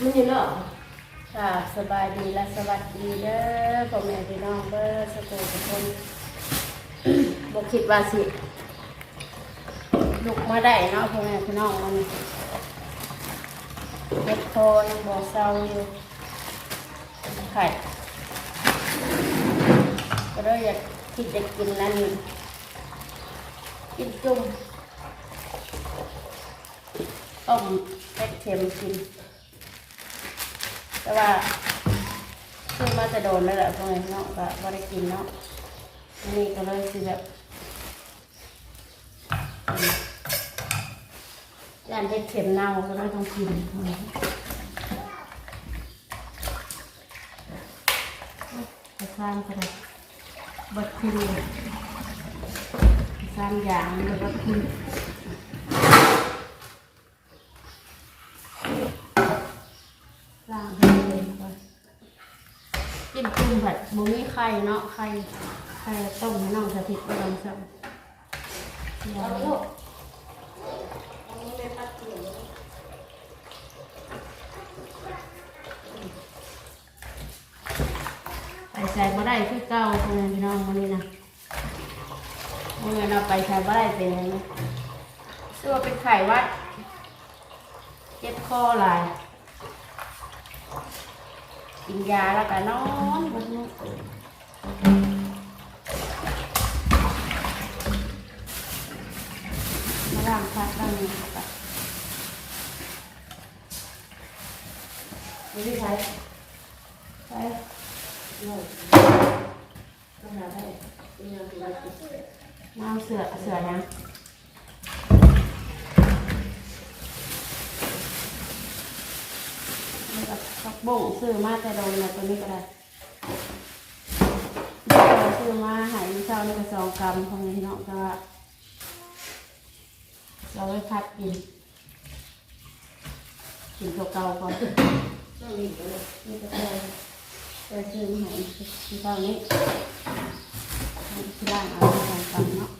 มันอยู่เนาะค่ะสบายดีและสวัสดีเด้อพ่อแม่พี่น้องเบอร์สกูทุกคนบคิดว่าสิลุกมาได้เนาะพ่อแม่พี่น้องมันเล็ดคอยังบอกเศร้าอยู่ไข่ก็เลยอยากคิดจะกินนั่นกินจุ่มต้มเป็ดเค็มกิน แต่ว่าซื้อมาจะโดนแล้วแหละพวกนี้เนาะก็ไม่ได้กินเนาะนี่ก็เลยสิแบบอืมย่านเห็ดเข็มเน่าก็เลยต้องกินไปสร้างกันเลยบัดคิวสร้างอย่างแล้วบัดคิวสร้างให้เลยก่อน กินจุ่มผัดหมูมีไข่เนาะไข่ไข่ต้มให้น้องสถิตไปลองสักเอาลูกอันนี้ไม่ปัดเกี่ไปใส่บ่ได้คือเก่าเพื่อนพี่น้องวันนี้นะเมื่อเราไปใส่บ่ได้เป็นไงไหมชื่อว่าเป็นไข่วัดเจ็บคอหลาย กินยาแล้วก็นอนวันนี้มาล้างพักล้างนี้เข้าไปไม่ได้ใช้ใช้ต้องหาได้เป็นยังไงน้ำเสือเสือนะ แล้วก็ผักบุ้งซื้อมาแต่โดนนะตัวนี้ก็ได้ซื้อมาหายเช้านี่ก็สองกรัมของนี้เนาะก็เราไปพัดกินกินตัวเก่าก่อนต้องมีกันเลยนี่ก็ได้ไปซื้อมาหายที่เท่านี้ที่ร้านเอาไปสองกรัมเนาะ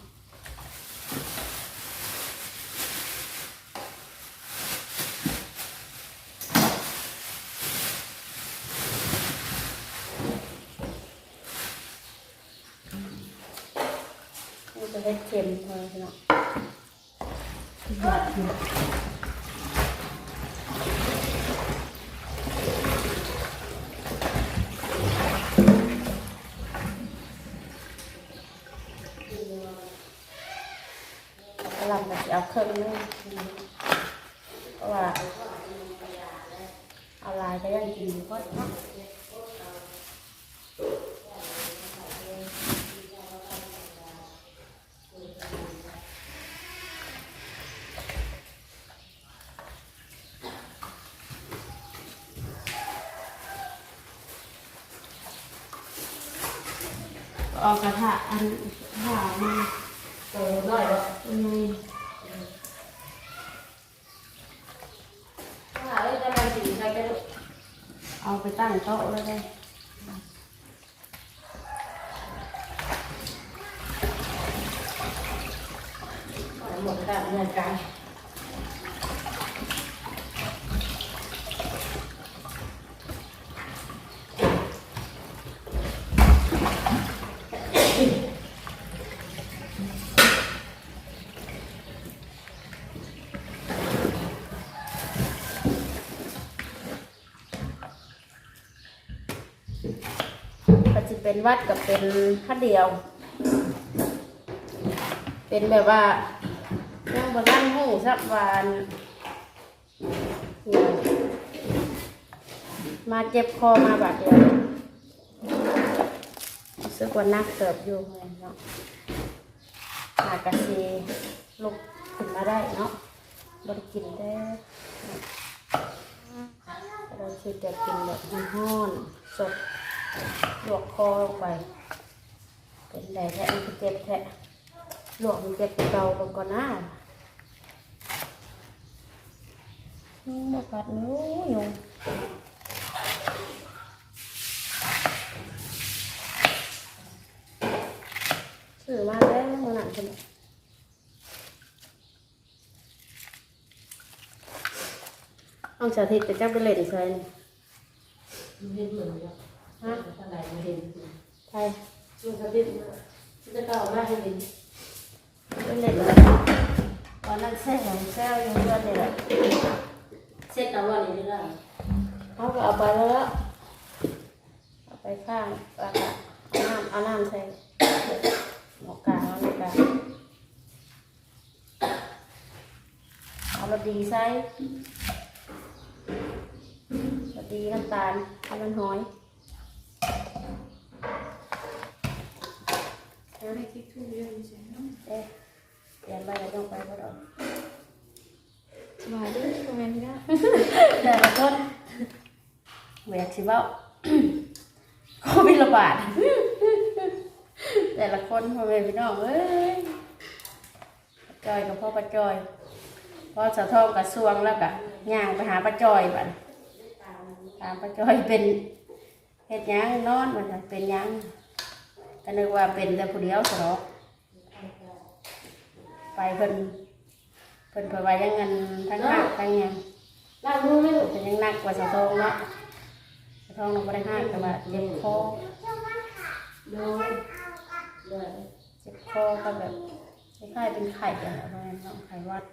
มันจะได้เค็มพอเนาะหยอดอยู่กำลังจะเอาเครื่องนึงเพราะว่าเอาลายก็ยังกินอยู่ก็เนาะ กกระทะอันหามันโตน้อยบ่เป็นไงหาเลยจะมาสีใครกันลูกเอาไปตั้งโต๊ะแล้วได้หมดการเงินกา จะเป็นวัดกับเป็นข้าเดียว เป็นแบบว่ายังบนนั่งหูสักวานมาเจ็บคอมาบาดเดียวรู้สึกว่านักเติบอยู่เลยเนาะหากระซีลุกขึ้นมาได้เนาะบริกินได้เราคิดจะกินแบบห้อนสด ลวกคอลงไป เป็นไรแท้มันเจ็บแท้ลวกมันเจ็บเก่าก่อนหน้านี่มากัดนิ้ยุงซื้อมาแล้วมันหนักจังเอาห้องสาธิตจะจับไปเล่นใช่เห็นเหมือนกัน ฮะอะไรมาเห็นใช่ช่วงสติจะเก่ามากเลยไปเล่นตอนนั้นแซ่ของแซ่ยู่เพื่อนนี่แหละเซ็ตกับวันนี้ได้เขาก็เอาไปแล้ว เอาไปข้างแล้วก็เอาน้ำเอาน้ำใส่หมอกกาเอาหมอกกาเอารสดีใส่รสดีน้ำตาลเอามันหอย ไดทุกเรื่องใช่ไหมเอ๊ะเปลี่ยนไปแล้วต้องไปก็ได้สบาด้วยคอมเมนต์ได้แต่ละคนเวียกสิบ้าโควิดระบาดแต่ละคนพ่อแม่พี่น้องเอ้ยปจอยกับพ่อป้าจอยพ่อสะท้องกับสวงแล้วก็ย่างไปหาป้าจอยบัดถามป้าจอยเป็นเฮ็ดหยังนอนมันจะเป็นหยัง ก็นึกว่าเป็นแต่ผู้เดียวสรอกไปเพิ่นเพิ่นเผยว่ายังเงินทั้งหักทั้งหยังล้างมือไม่หลุดเป็นยังหนักกว่าสะท้องเนาะสะท้องลงไปได้ห้าแต่ว่าเจ็บคอโดนเลยเจ็บคอก็แบบคล้ายๆเป็นไข่อะไรประมาณนั้นไข่หวัด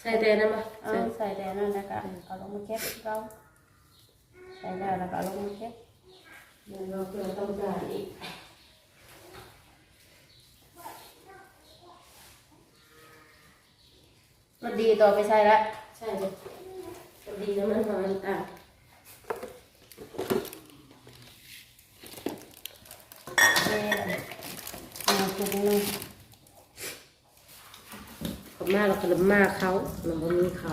ใส่แต่น้ำมาเอาใส่แดนนั่นแล้วก็เอาลงมาเก็บเราใส่แล้วแล้วก็เอาลงมาเก็บ เดี๋ยวเราเพื่อต้องการอีกรสดีต่อไปใส่ละใช่เลยดีนะมันหอมอะเอ๊ะเอาจุดนึงขอบมากเราขนมมากเขาเราไม่มีเขา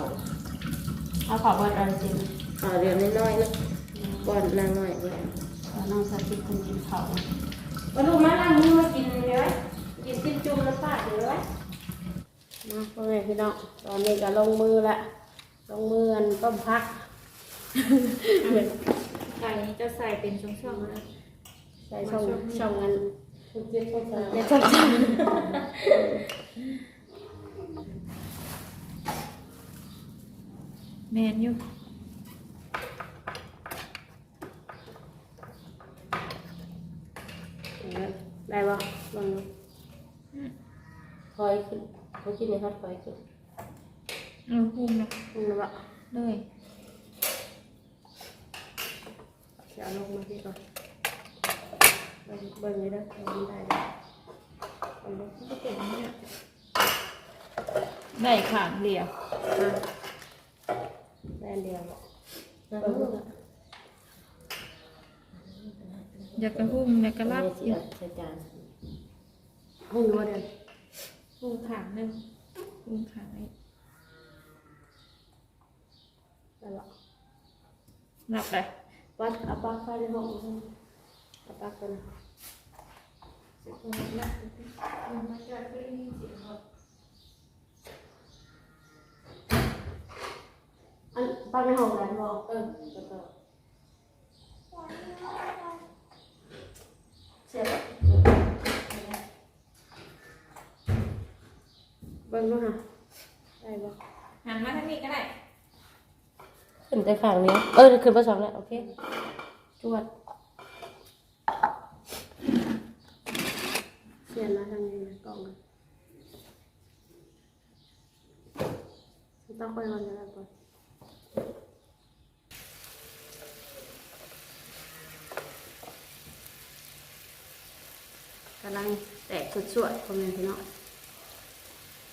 เอาขอเบิดอะไรจริงเอาเรียนน้อยๆนะก่อนนางน้อยไว้เอา น้องสาธิตคนกินเขาวว่าลูกมาล้างมือมากินเลยไว้กินจิ้มจุ่มน้ำปลาเลยไว้นะพ่อแม่พี่น้องตอนนี้ก็ลงมือละลงมือกันต้มพักไก่จะใส่เป็นช่องๆนะใส่ช่องช่องนั้นคุณเจ๊เข้าใจในช่องช่องแมนอยู่ ได้ปะลองดูคอยขึ้นเขากินในฮอตคอยขึ้นเออพุ่มนะลองดูปะเลยจะเอาลงมาที่ก่อนเบิ่งเบิ่งเลยนะลองได้เลยลองดูก็เป็นเนี่ยได้ขางเดียวอะได้อันเดียวนะเบิ่งดู อยากกระหุ่มอยากกระลับเสียใส่จานห้องดูว่าเดินหุ่มขางหนึ่งหุ่มขางนี้ได้ปะรับเลยวัดเอาปลั๊กไฟในห้องเอาปลั๊กกันนะอันปลั๊กในห้องไหนบอกเออแล้วก็ เสียบอะเบิ่งดูค่ะได้ปะหันมาทางนี้ก็ได้ขึ้นแต่ข้างนี้เออขึ้นมาสองแล้วโอเคจวดเสียนมาทางนี้นะกล้องต้องไปวันนี้แล้วก่อนกำลังแตกสวดๆคนนึงพี่น้องเล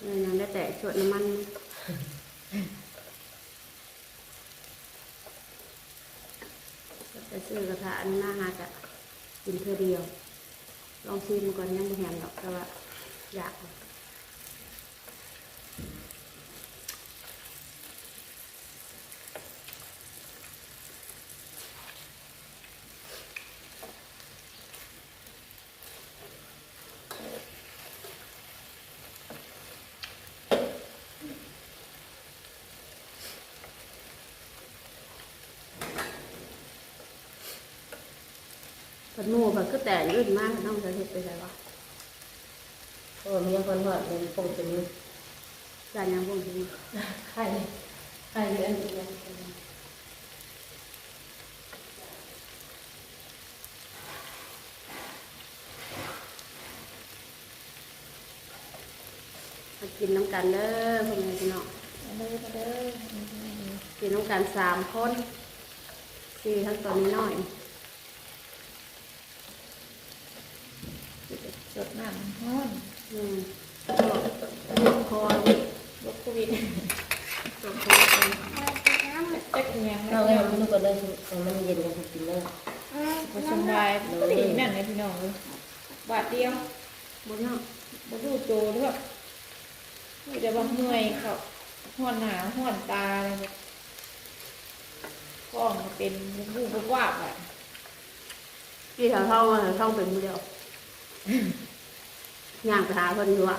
ยยังได้แต่ชวดน้ำมันไปซื้อกระทะอันน่าหากะกินเพื่อเดียว ลองชิมก่อนยังไม่แห็นดอกแต่ว่าอยาก ผัดหมูผัดก็แต่ยื่นมากน้องจะเห็ดไปไหนวะเพราะว่ามีคนหอดเป็นคงจะมีจานยังพวกนี้ไข่ไข่อันนี้นะมากินน้ำกันเด้อพ่อแม่พี่น้องเอาเลยมาเด้อกินน้ำกันสามคนสี่ทั้งตัวนี้น้อย สดน้ำห้อน อืมตัวคอลูกโควิดตัวคอเองจักยังเอาแล้ไว้วมันก็ได้มันเย็นกันกินเลยบ่สบายบ่ได้นั่นเลยพี่น้องเลยบาทเดียวบนเนาะบ่รู้โตหรือว่ามีแต่ว่าเมื่อยเขาห้อนหนาห้อนตาอะไรแบบก้องมันเป็นบูบวาบอะพี่แถวท้องมาแถวท้องเป็นเดียว ย่างไปหาเพิ่นอยู่อะ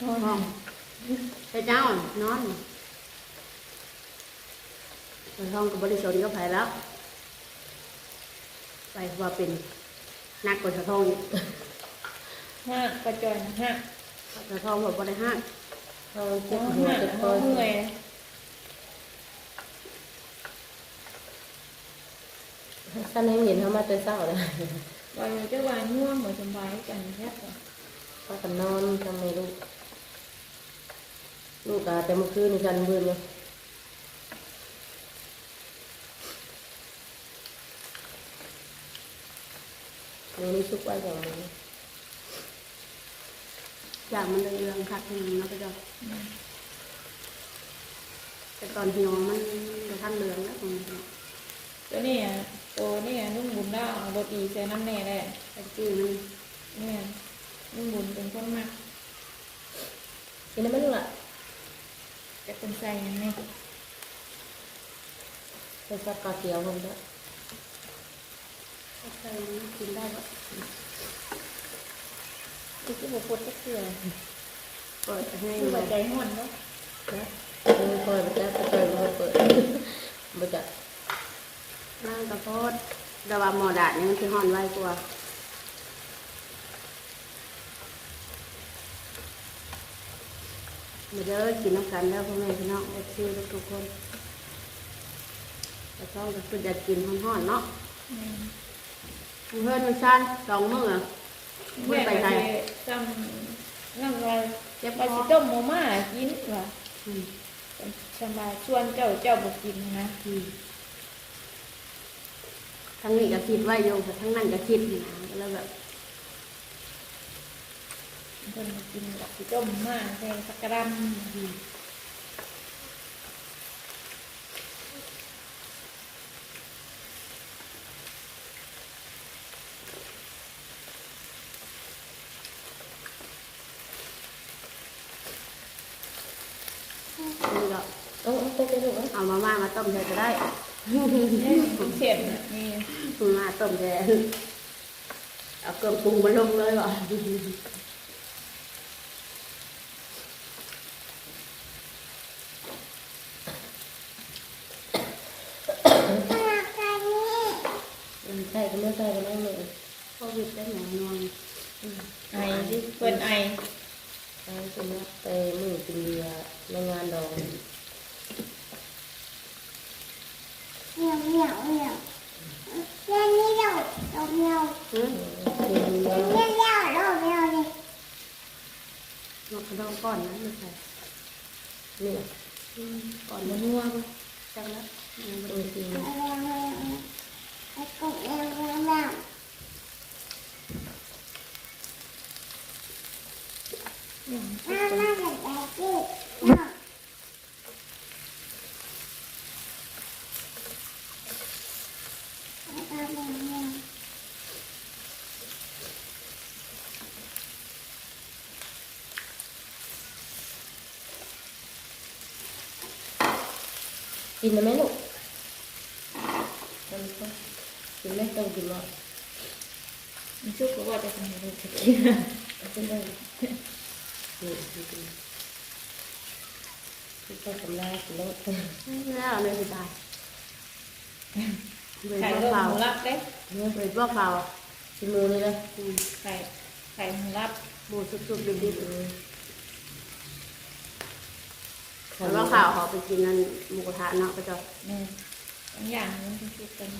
ห้อนห้องไปเจ้านอนแถวท้องกับบริสุทธิ์ก็ไปแล้ว ไปว่าเป็นนักกว่าแถวท้องอีกห้ากระจอยห้าแถวท้องแบบบริห้างเอาห้เจ็บหัวาเจ็บคห้อเมื่อยท่านให้เห็นเขามาแต่เศร้าเลยว่าจะว่าง่วงบ่สบายกันแค่ก่อน พากันนอนทำไมลูก ลูกอาแต่เมื่อคืนนี่กันบืนเลยนี่ชุกไว้อย่างนี้จากมันเลยเรื่องคักทีนึงนะพี่เจ้าแต่ตอนหิวมันกระทั่งเรืองแล้วตรงนี้ตัวนี้อะตัวนี้อะนุ่มบุญได้เอารถดีใส่น้ำแน่ได้ไอ้จี้มันเนี่ย นุ่มบุญเป็นคนมากกินได้ไหมลูกล่ะจะเป็นใส่ยังไงไปซักกาเกียวคนเดียวใส่กินได้ปะที่ที่บุคคลก็คือเปิดให้คือเลหัวยใจห้อนเนาะนะไม่ค่อยไปแล้วไปไม่เปิดบ่จัดนั่งกระโพดแต่ว่าหมอดาดนี่มันคือห่อนไวกว่า มาเด้อกินน้ำกันแล้วพ่อแม่พี่น้องเอฟซีทุกๆคนแต่ต้องก็คืออยากกินห่อนๆเนาะเพื่อนมันชันสองมื้ออะแม่ไปไทยจำนั่งไรจะไปสิต้มโมม่ากินว่ะอืมสบายชวนเจ้าเจ้าบอกกินนะอืมทั้งนี้ก็คิดไว่าโยมทั้งนั้นก็คิดนะก็เลยแบบ เพิ่นมากินแบบสิต้มม่าใส่สักกระดันอืมนี่ก็เอาเอาไปไปลูกเอาเอามาม่ามาต้มใส่ก็ได้เสียนน่ะนี่ มาต้มใส่เอาเครื่องปรุงมาลงเลยว่ะ ใส่ก็ไม่ใส่ก็ได้เลย โควิดได้หนองนอนไอที่เพิ่นไอไอสมองแต่มือตีโรงงานดองเหนียวเหนียวเหนียวเล่นนี่เราเราเหนียวเล่นเรเราเหนียวเลยหอกกระดองก่อนนะลูกชายนี่ยก่อนมันง่วงจังแล้วมันเป็นปีอะไรอะไรอะไรกดเอวแล้ว กินได้ไหมลูกกินไหมต้องกินว่ามันชุกก็ว่าจะทำให้ลูกเฉยกินได้ นี่กินกินกินกำลังกินแล้วแล้วเลยสิตายเวไข่ทก็เปล่าหมูรับเด้เวทว่าเปล่าชิมือนี่นะไข่ไข่หมูรับบูสุดๆดิบอืมแต่ว่าข่าวขาไปกินนั่นหมูกระทะเนาะก็จะแม่บางอย่างมันเป็นชุดกัน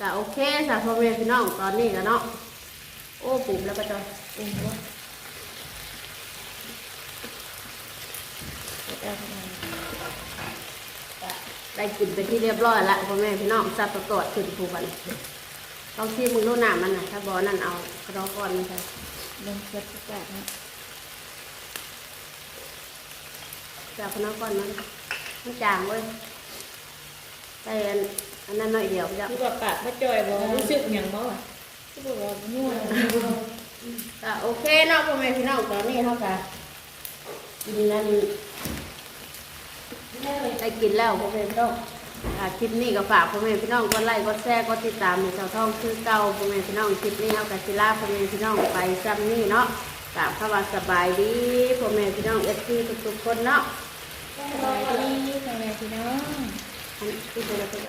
ก็โอเคสาพ่อแม่พี่น้องตอนนี้ก็เนาะโอ้ปุ่มแล้วก็จะปรุงว่าเอาทำได้กินไปที่เรียบร้อยละพ่อแม่พี่น้องสัตว์ตรวจขึ้นภูกันต้องที่มึงรู้หนามันนะถ้าบอนั่นเอากระดองก้อนมันใช่ลงเช็ดทุกแบบนะจากระดองก้อนมันมันจางเว้ยใส่ อันอันนั้นหน่อยเดียวจะคือแบบปากไม่จ่อยบ่รู้สึกอย่างบ่วะคือแบบว่าม่วนก็โอเคเนาะพ่อแม่พี่น้องตอนนี้เท่ากับกินนั่นได้กินแล้วพ่อแม่พี่น้องอ่าคลิปนี้ก็ฝากพ่อแม่พี่น้องกดไลค์กดแชร์กดติดตามในเสาท่องคือเก่าพ่อแม่พี่น้องคลิปนี้เอากับศิลาพ่อแม่พี่น้องไปซ้ำนี่เนาะกราบเข้ามาสบายดีพ่อแม่พี่น้องเอฟซีทุกๆคนเนาะสบายดีพ่อแม่พี่น้อง